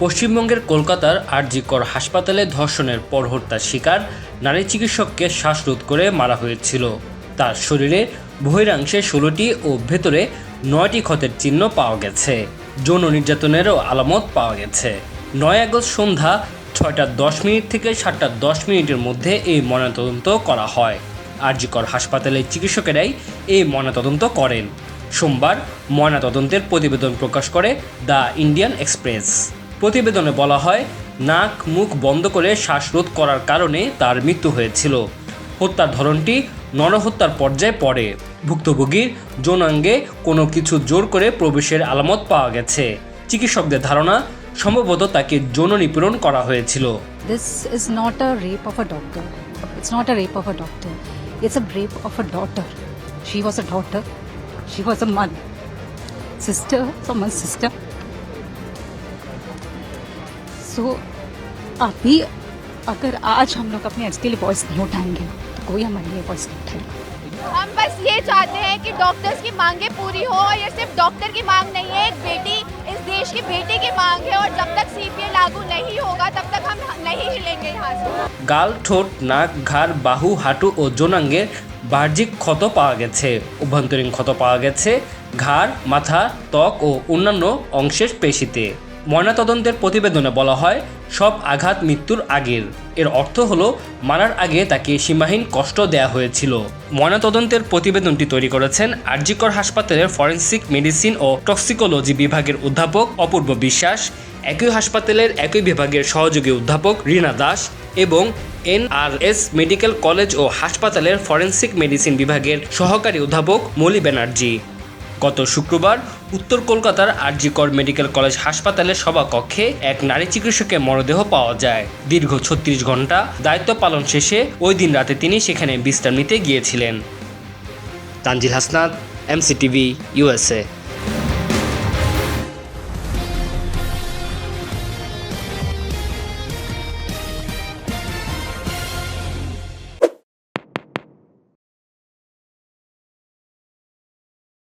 পশ্চিমবঙ্গের কলকাতার আরজিকর হাসপাতালে ধর্ষণের পর হত্যার শিকার, নারী চিকিৎসককে শ্বাসরোধ করে মারা হয়েছিল। তার শরীরে বহিরাংশে ষোলোটি ও ভেতরে নয়টি ক্ষতের চিহ্ন পাওয়া গেছে। যৌন নির্যাতনেরও আলামত পাওয়া গেছে। নয় আগস্ট সন্ধ্যা ছয়টা দশ মিনিট থেকে সাতটা দশ মিনিটের মধ্যে এই ময়নাতদন্ত করা হয়। আরজিকর হাসপাতালের চিকিৎসকেরাই এই ময়নাতদন্ত করেন। সোমবার ময়নাতদন্তের প্রতিবেদন প্রকাশ করে দ্য ইন্ডিয়ান এক্সপ্রেস। প্রতিবেদনে বলা হয় নাক মুখ বন্ধ করে শ্বাসরোধ করার কারণে তার মৃত্যু হয়েছিল হত্যার ধরনটি নরহত্যার পর্যায়ে পড়ে ভুক্তভোগীর যৌনাঙ্গে কোনো কিছু জোর করে প্রবেশের আলামত পাওয়া গেছে চিকিৎসকদের ধারণা সম্ভবত তাকে যৌন নিপীড়ন করা হয়েছিল This is not a rape of a doctor. It's not a rape of a doctor. It's a rape of a daughter. She was a daughter. She was a mother. Sister, someone's sister. So, अभी अगर आज हम लोग अपने H के लिए voice नहीं उठाएंगे तो कोई हमारे लिए वॉइस नहीं उठाएगा हम बस ये चाहते हैं कि डॉक्टर्स की मांगे पूरी हो और ये सिर्फ डॉक्टर की मांग नहीं है एक बेटी इस देश की बेटी की मांग है और जब तक सीपीए लागू नहीं होगा तब तक हम नहीं हिलेंगे यहाँ से গাল ঠোঁট নাক ঘাড় বাহু হাঁটু ও যৌনাঙ্গের বাহ্যিক ক্ষত পাওয়া গেছে অভ্যন্তরীণ ক্ষত পাওয়া গেছে ঘাড় মাথা ত্বক ও অন্যান্য অংশের পেশিতে ময়নাতদন্তের প্রতিবেদনে বলা হয়, সব আঘাত মৃত্যুর আগের। এর অর্থ হলো, মারার আগে তাকে সীমাহীন কষ্ট দেয়া হয়েছিল। ময়নাতদন্তের প্রতিবেদনটি তৈরি করেছেন আরজিকর হাসপাতালের ফরেন্সিক মেডিসিন ও টক্সিকোলজি বিভাগের অধ্যাপক অপূর্ব বিশ্বাস, একই হাসপাতালের একই বিভাগের সহযোগী অধ্যাপক রীনা দাস এবং এনআরএস মেডিকেল কলেজ ও হাসপাতালের ফরেন্সিক মেডিসিন বিভাগের সহকারী অধ্যাপক মলি ব্যানার্জি। গত শুক্রবার উত্তর কলকাতার আরজিকর মেডিকেল কলেজ হাসপাতালের সভাকক্ষে এক নারী চিকিৎসকের মরদেহ পাওয়া যায়। দীর্ঘ ছত্রিশ ঘণ্টা দায়িত্ব পালন শেষে ওই দিন রাতে তিনি সেখানে বিশ্রাম নিতে গিয়েছিলেন। Tanzil Hasnat, MCTV USA